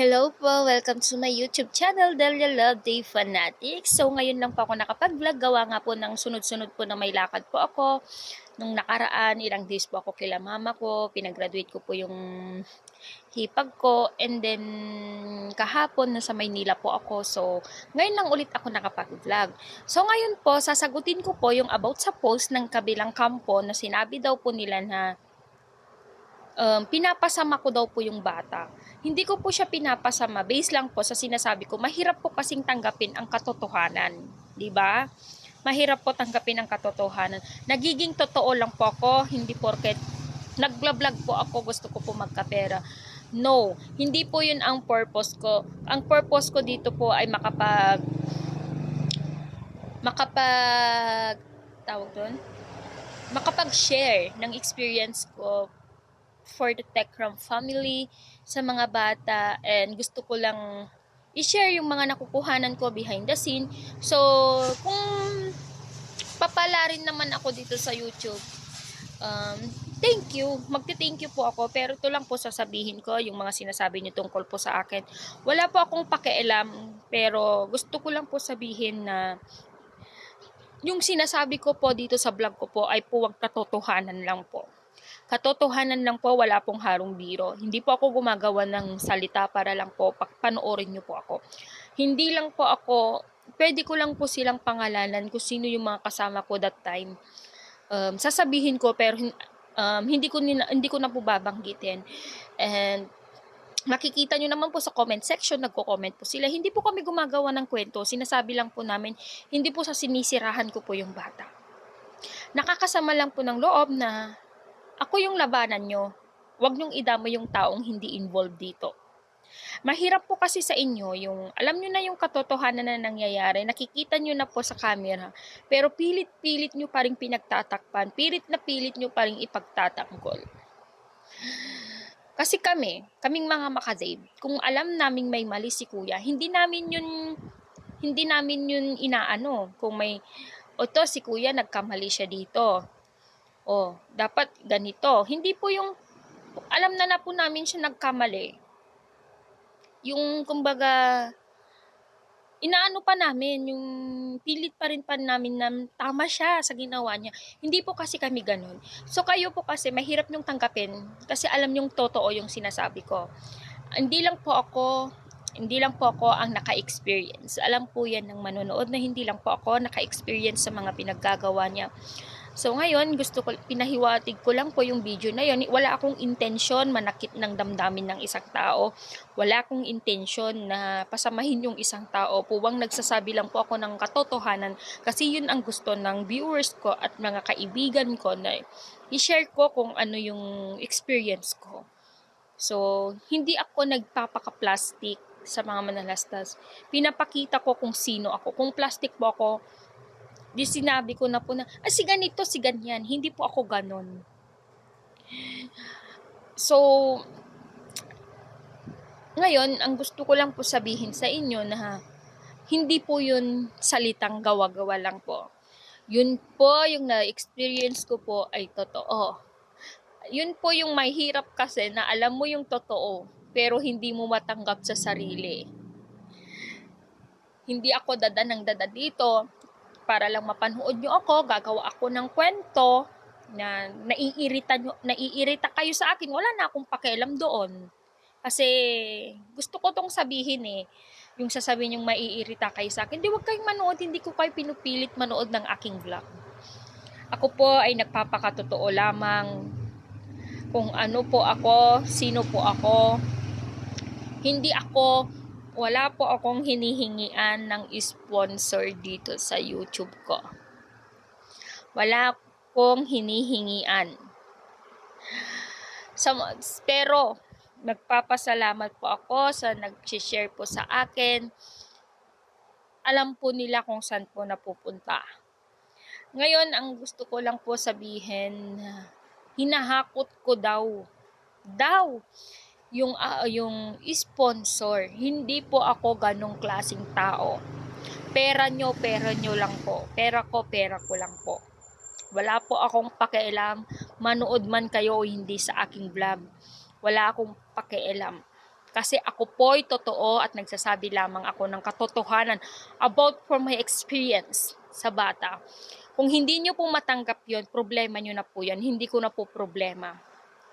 Hello po! Welcome to my YouTube channel, Delia Love Day Fanatics. So, ngayon lang po ako nakapag-vlog. Gawa nga po ng sunod-sunod po na may lakad po ako. Nung nakaraan, ilang days po ako kila mama ko. Pinag-graduate ko po yung hipag ko. And then, kahapon, nasa Maynila po ako. So, ngayon lang ulit ako nakapag-vlog. So, ngayon po, sasagutin ko po yung about sa post ng kabilang kampo na sinabi daw po nila na um, pinapasama ko daw po yung bata. Hindi ko po siya pinapasama. Base lang po sa sinasabi ko, mahirap po kasing tanggapin ang katotohanan. 'di ba? Mahirap po tanggapin ang katotohanan. Nagiging totoo lang po ako, hindi porket nagblog po ako, gusto ko po magkapera. No, hindi po yun ang purpose ko. Ang purpose ko dito po ay makapag makapag tawag doon makapag-share ng experience ko for the Techram family, sa mga bata, and gusto ko lang i-share yung mga nakukuhanan ko behind the scene. So, kung papala rin naman ako dito sa YouTube, um, thank you. Magti-thank you po ako. Pero ito lang po sasabihin ko, yung mga sinasabi niyo tungkol po sa akin. Wala po akong pakialam, pero gusto ko lang po sabihin na yung sinasabi ko po dito sa vlog ko po ay puwag katotohanan lang po. Katotohanan lang po, wala pong harong biro. Hindi po ako gumagawa ng salita para lang po panoorin niyo po ako. Hindi lang po ako, pwede ko lang po silang pangalanan kung sino yung mga kasama ko that time. Um, sasabihin ko pero um, hindi ko nina, hindi ko na po babanggitin. And makikita nyo naman po sa comment section, nagko-comment po sila. Hindi po kami gumagawa ng kwento. Sinasabi lang po namin, hindi po sa sinisirahan ko po yung bata. Nakakasama lang po ng loob na ako yung labanan nyo. Huwag nyong idama yung taong hindi involved dito. Mahirap po kasi sa inyo yung, alam nyo na yung katotohanan na nangyayari, nakikita nyo na po sa camera, pero pilit-pilit nyo pa rin pinagtatakpan, pilit na pilit nyo pa rin ipagtatanggol. Kasi kami, kaming mga makadave, kung alam naming may mali si kuya, hindi namin yun, hindi namin yun inaano, kung may, o to si kuya nagkamali siya dito, oh, dapat ganito. Hindi po yung, alam na na po namin siya nagkamali. Yung, kumbaga, inaano pa namin, yung pilit pa rin pa namin na tama siya sa ginawa niya. Hindi po kasi kami ganun. So kayo po kasi mahirap yung tanggapin kasi alam yung totoo yung sinasabi ko. Hindi lang po ako hindi lang po ako ang naka-experience. Alam po yan ng manonood na hindi lang po ako naka-experience sa mga pinaggagawa niya. So ngayon, gusto ko, pinahiwatig ko lang po yung video na yon. Wala akong intensyon manakit ng damdamin ng isang tao. Wala akong intensyon na pasamahin yung isang tao. Puwang nagsasabi lang po ako ng katotohanan kasi yun ang gusto ng viewers ko at mga kaibigan ko na i-share ko kung ano yung experience ko. So, hindi ako nagpapaka-plastic sa mga manalastas. Pinapakita ko kung sino ako. Kung plastic po ako, di sinabi ko na po na, ah, si ganito, si ganyan. Hindi po ako ganon. So, ngayon, ang gusto ko lang po sabihin sa inyo na hindi po yun salitang gawa-gawa lang po. Yun po yung na-experience ko po ay totoo. Yun po yung may hirap kasi na alam mo yung totoo pero hindi mo matanggap sa sarili. Hindi ako dada ng dada dito para lang mapanood nyo ako, gagawa ako ng kwento na naiirita, nyo, naiirita kayo sa akin, wala na akong pakialam doon. Kasi gusto ko tong sabihin eh, yung sasabihin yung maiirita kayo sa akin, di wag kayong manood, hindi ko kayo pinupilit manood ng aking vlog. Ako po ay nagpapakatotoo lamang kung ano po ako, sino po ako. Hindi ako wala po akong hinihingian ng sponsor dito sa YouTube ko. Wala akong hinihingian. So, pero, nagpapasalamat po ako sa nag-share po sa akin. Alam po nila kung saan po napupunta. Ngayon, ang gusto ko lang po sabihin, hinahakot ko daw. Daw yung uh, yung sponsor. Hindi po ako ganong klasing tao. Pera nyo, pera nyo lang po. Pera ko, pera ko lang po. Wala po akong pakialam, manood man kayo o hindi sa aking vlog. Wala akong pakialam. Kasi ako po'y totoo at nagsasabi lamang ako ng katotohanan about from my experience sa bata. Kung hindi nyo po matanggap yon problema nyo na po yan. Hindi ko na po problema.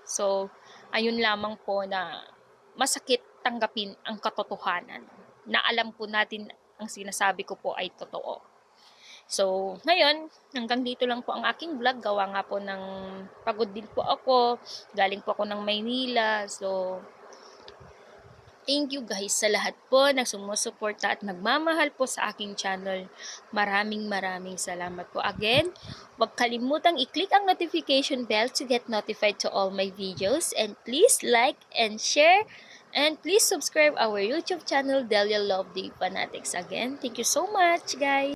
So, ayun lamang po na masakit tanggapin ang katotohanan. Na alam po natin ang sinasabi ko po ay totoo. So, ngayon, hanggang dito lang po ang aking vlog. Gawa nga po ng pagod din po ako. Galing po ako ng Maynila. So, thank you guys sa lahat po na sumusuporta at nagmamahal po sa aking channel. Maraming maraming salamat po. Again, huwag kalimutang i-click ang notification bell to get notified to all my videos. And please like and share And please subscribe our YouTube channel, Delia Love Day Fanatics. Again, thank you so much, guys!